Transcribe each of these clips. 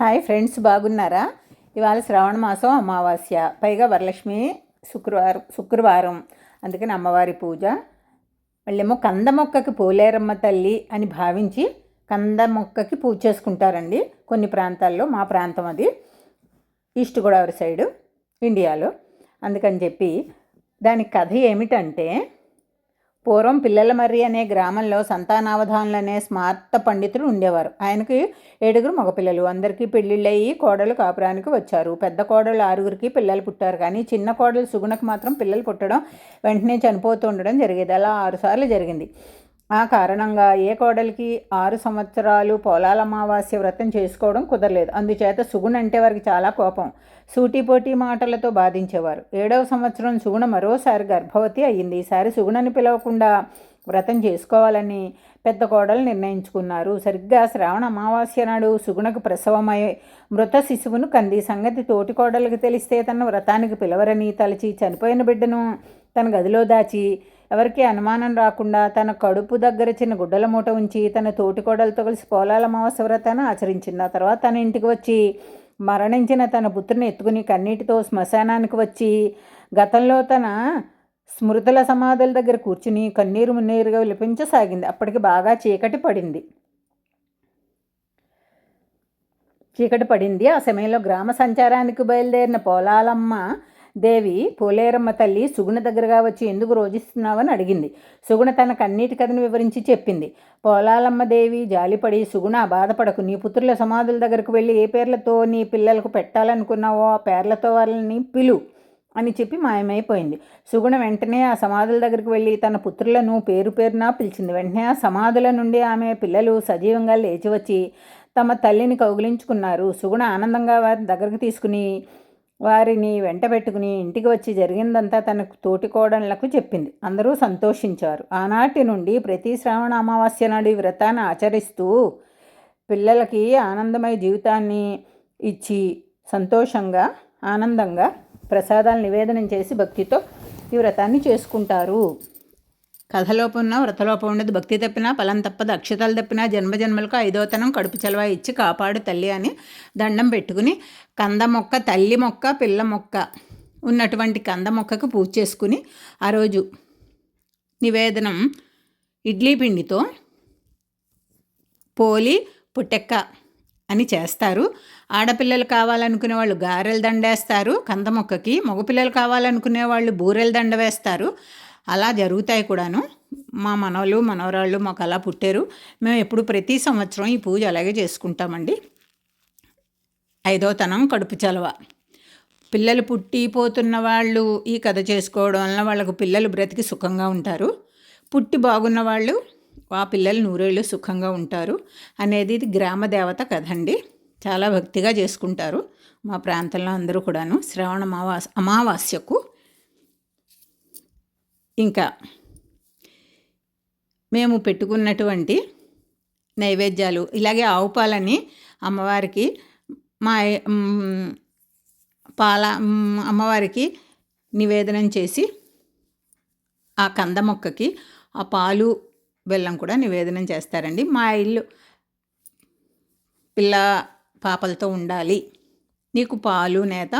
Hi friends బాగున్నారా? ఇవాళ శ్రావణ మాసం అమావాస్య. పైగా వరలక్ష్మి శుక్రవారం శుక్రవారం. అందుకని అమ్మవారి పూజ. వాళ్ళేమో కంద మొక్కకి పోలేరమ్మ తల్లి అని భావించి కంద మొక్కకి పూజ చేసుకుంటారండి. కొన్ని ప్రాంతాల్లో మా ప్రాంతం అది. ఈస్ట్ గోదావరి సైడు ఇండియాలో. అందుకని చెప్పి దాని కథ ఏమిటంటే పూర్వం పిల్లల మర్రి అనే గ్రామంలో సంతానావధానులు అనే స్మార్త పండితుడు ఉండేవారు. ఆయనకి ఏడుగురు మగపిల్లలు. అందరికీ పెళ్ళిళ్ళయ్యి కోడలు కాపురానికి వచ్చారు. పెద్ద కోడలు ఆరుగురికి పిల్లలు పుట్టారు. కానీ చిన్న కోడలు సుగుణకు మాత్రం పిల్లలు పుట్టడం వెంటనే చనిపోతూ ఉండడం జరిగేది. అలా ఆరుసార్లు జరిగింది. ఆ కారణంగా ఏ కోడలికి ఆరు సంవత్సరాలు పొలాల అమావాస్య వ్రతం చేసుకోవడం కుదరలేదు. అందుచేత సుగుణ అంటే వారికి చాలా కోపం. సూటిపోటీ మాటలతో బాధించేవారు. ఏడవ సంవత్సరం సుగుణ మరోసారి గర్భవతి అయ్యింది. ఈసారి సుగుణని పిలవకుండా వ్రతం చేసుకోవాలని పెద్ద కోడలు నిర్ణయించుకున్నారు. సరిగ్గా శ్రావణ అమావాస్య నాడు సుగుణకు ప్రసవమై మృత శిశువును కంది. సంగతి తోటి కోడలకు తెలిస్తే తన వ్రతానికి పిలవరని తలచి చనిపోయిన బిడ్డను తన గదిలో దాచి ఎవరికి అనుమానం రాకుండా తన కడుపు దగ్గర చిన్న గుడ్డల మూట ఉంచి తన తోటి కోడలతో కలిసి పోలాల అమావాస్య వ్రతాన్ని ఆచరించింది. ఆ తర్వాత తన ఇంటికి వచ్చి మరణించిన తన పుత్రుని ఎత్తుకుని కన్నీటితో శ్మశానానికి వచ్చి గతంలో తన స్మృతుల సమాధుల దగ్గర కూర్చుని కన్నీరు మున్నీరుగా విలిపించసాగింది. అప్పటికి బాగా చీకటి పడింది. చీకటి పడింది. ఆ సమయంలో గ్రామ సంచారానికి బయలుదేరిన పోలాలమ్మ దేవి పోలేరమ్మ తల్లి సుగుణ దగ్గరగా వచ్చి ఎందుకు రోజిస్తున్నావని అడిగింది. సుగుణ తన కన్నీటి కథను వివరించి చెప్పింది. పోలాలమ్మ దేవి జాలిపడి సుగుణ బాధపడకు. నీ పుత్రుల సమాధుల దగ్గరకు వెళ్ళి ఏ పేర్లతో నీ పిల్లలకు పెట్టాలనుకున్నావో ఆ పేర్లతో వాళ్ళని పిలు అని చెప్పి మాయమైపోయింది. సుగుణ వెంటనే ఆ సమాధుల దగ్గరికి వెళ్ళి తన పుత్రులను పేరు పేరున పిలిచింది. వెంటనే ఆ సమాధుల నుండి ఆమె పిల్లలు సజీవంగా లేచి వచ్చి తమ తల్లిని కౌగిలించుకున్నారు. సుగుణ ఆనందంగా వారి దగ్గరకు తీసుకుని వారిని వెంట పెట్టుకుని ఇంటికి వచ్చి జరిగిందంతా తన తోటి కోడళ్ళకు చెప్పింది. అందరూ సంతోషించారు. ఆనాటి నుండి ప్రతి శ్రావణ అమావాస్య నాడు ఈ వ్రతాన్ని ఆచరిస్తూ పిల్లలకి ఆనందమయ జీవితాన్ని ఇచ్చి సంతోషంగా ఆనందంగా ప్రసాదాలు నివేదనం చేసి భక్తితో ఈ వ్రతాన్ని చేసుకుంటారు. కథలోపం ఉన్న వ్రతలోపం ఉండదు. భక్తి తప్పినా ఫలం తప్పదు. అక్షతాలు తప్పినా జన్మజన్మలకు ఐదోతనం కడుపు చలవ ఇచ్చి కాపాడు తల్లి అని దండం పెట్టుకుని కంద మొక్క తల్లి మొక్క పిల్ల మొక్క ఉన్నటువంటి కంద మొక్కకు పూజ చేసుకుని ఆ రోజు నివేదనం ఇడ్లీ పిండితో పోలి పుట్టెక్క అని చేస్తారు. ఆడపిల్లలు కావాలనుకునే వాళ్ళు గారెల దండేస్తారు. కంద మొక్కకి మగపిల్లలు కావాలనుకునే వాళ్ళు బూరెల దండ వేస్తారు. అలా జరుగుతాయి కూడాను. మా మనవలు మనవరాళ్ళు మాకు అలా పుట్టారు. మేము ఎప్పుడు ప్రతి సంవత్సరం ఈ పూజ అలాగే చేసుకుంటామండి. ఐదో తనం కడుపు చలవ. పిల్లలు పుట్టిపోతున్న వాళ్ళు ఈ కథ చేసుకోవడం వలన వాళ్ళకు పిల్లలు బ్రతికి సుఖంగా ఉంటారు. పుట్టి బాగున్న వాళ్ళు ఆ పిల్లలు నూరేళ్ళు సుఖంగా ఉంటారు అనేది ఇది గ్రామ దేవత కథ అండి. చాలా భక్తిగా చేసుకుంటారు మా ప్రాంతంలో అందరూ కూడాను. శ్రావణ అమావాస్ అమావాస్యకు ఇంకా మేము పెట్టుకున్నటువంటి నైవేద్యాలు ఇలాగే ఆవు పాలని అమ్మవారికి మా పాల అమ్మవారికి నివేదనం చేసి ఆ కంద మొక్కకి ఆ పాలు బెల్లం కూడా నివేదనం చేస్తారండి. మా ఇల్లు పిల్ల పాపలతో ఉండాలి. నీకు పాలు నేత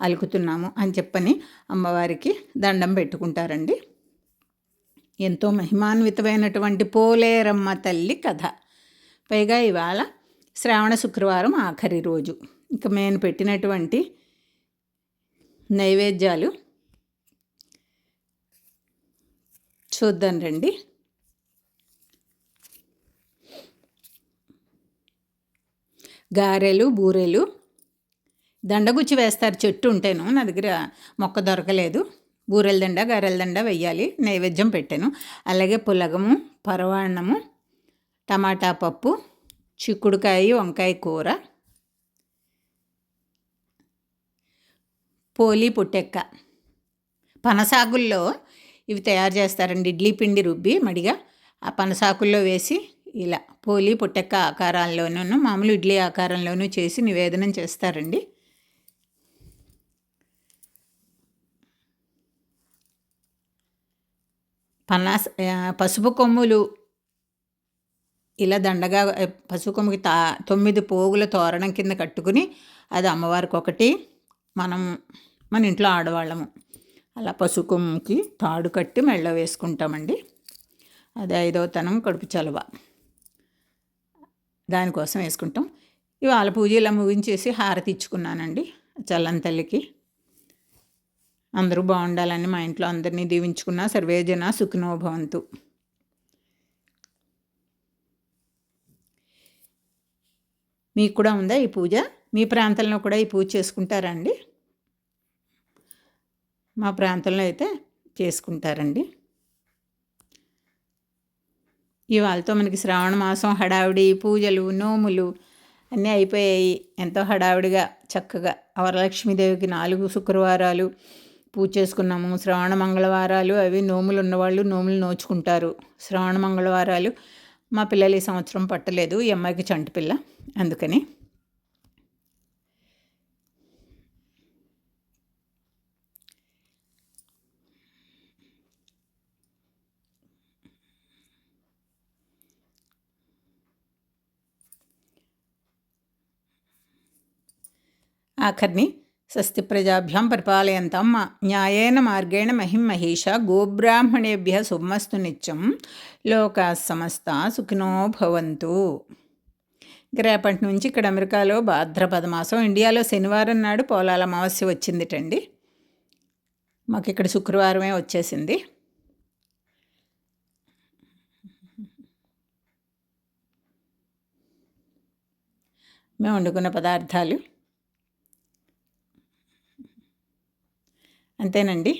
అలుకుతున్నాము అని చెప్పని అమ్మవారికి దండం పెట్టుకుంటారండి. ఎంతో మహిమాన్వితమైనటువంటి పోలేరమ్మ తల్లి కథ. పైగా ఇవాళ శ్రావణ శుక్రవారం ఆఖరి రోజు. ఇక నేను పెట్టినటువంటి నైవేద్యాలు చూద్దాం రండి. గారెలు బూరెలు దండగుచ్చి వేస్తారు చెట్టు ఉంటేను నా దగ్గర మొక్క దొరకలేదు. బూరెల దండ గారెల దండ వెయ్యాలి. నైవేద్యం పెట్టాను. అలాగే పులగము పరవాన్నము టమాటా పప్పు చిక్కుడుకాయ వంకాయ కూర పోలి పుట్టెక్క. పనసాకుల్లో ఇవి తయారు చేస్తారండి. ఇడ్లీ పిండి రుబ్బి మడిగా ఆ పనసాకుల్లో వేసి ఇలా పోలి పుట్టెక్క ఆకారాల్లోనూ మామూలు ఇడ్లీ ఆకారంలోనూ చేసి నివేదనం చేస్తారండి. పన్నాస పసుపు కొమ్ములు ఇలా దండగా పసుపు కొమ్ముకి తా తొమ్మిది పోగుల తోరణం కింద కట్టుకుని అది అమ్మవారికి ఒకటి మనం మన ఇంట్లో ఆడవాళ్ళము. అలా పసుకొమ్మకి తాడు కట్టి మెళ్ళ వేసుకుంటామండి. అది ఐదవ తనం కడుపు చలవ. దానికోసం వేసుకుంటాం. ఇవాళ పూజ ఇలా ముగించేసి హారతి ఇచ్చుకున్నానండి చల్లని తల్లికి. అందరూ బాగుండాలని మా ఇంట్లో అందరినీ దీవించుకున్న సర్వేజన సుఖినోభవంతు. మీకు కూడా ఉందా ఈ పూజ? మీ ప్రాంతంలో కూడా ఈ పూజ చేసుకుంటారండి? మా ప్రాంతంలో అయితే చేసుకుంటారండి. ఇవాళతో మనకి శ్రావణ మాసం హడావిడి పూజలు నోములు అన్నీ అయిపోయాయి. ఎంతో హడావిడిగా చక్కగా వరలక్ష్మీదేవికి నాలుగు శుక్రవారాలు. పూజ చేసుకున్నాము. శ్రావణ మంగళవారాలు అవి నోములు ఉన్నవాళ్ళు నోములు నోచుకుంటారు. శ్రావణ మంగళవారాలు మా పిల్లలు ఈ సంవత్సరం పట్టలేదు. ఈ అమ్మాయికి చంటి పిల్ల. అందుకని. ఆఖరిని స్వస్తి ప్రజాభ్యాం పరిపాలయంతాం. న్యాయేన మార్గేణ మహిం మహిష గోబ్రాహ్మణేభ్య సుమస్తు నిత్యం లోకా సమస్త సుఖినో భవంతు. రేపటి నుంచి ఇక్కడ అమెరికాలో భాద్రపద మాసం ఇండియాలో శనివారం నాడు పోలాల అమావాస్య వచ్చిందిటండి. మాకు ఇక్కడ శుక్రవారమే వచ్చేసింది. మేము వండుకున్న పదార్థాలు అంతేనండి.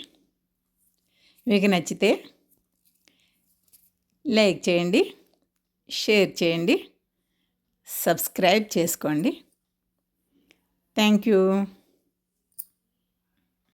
మీకు నచ్చితే లైక్ చేయండి షేర్ చేయండి సబ్స్క్రైబ్ చేసుకోండి. Thank you.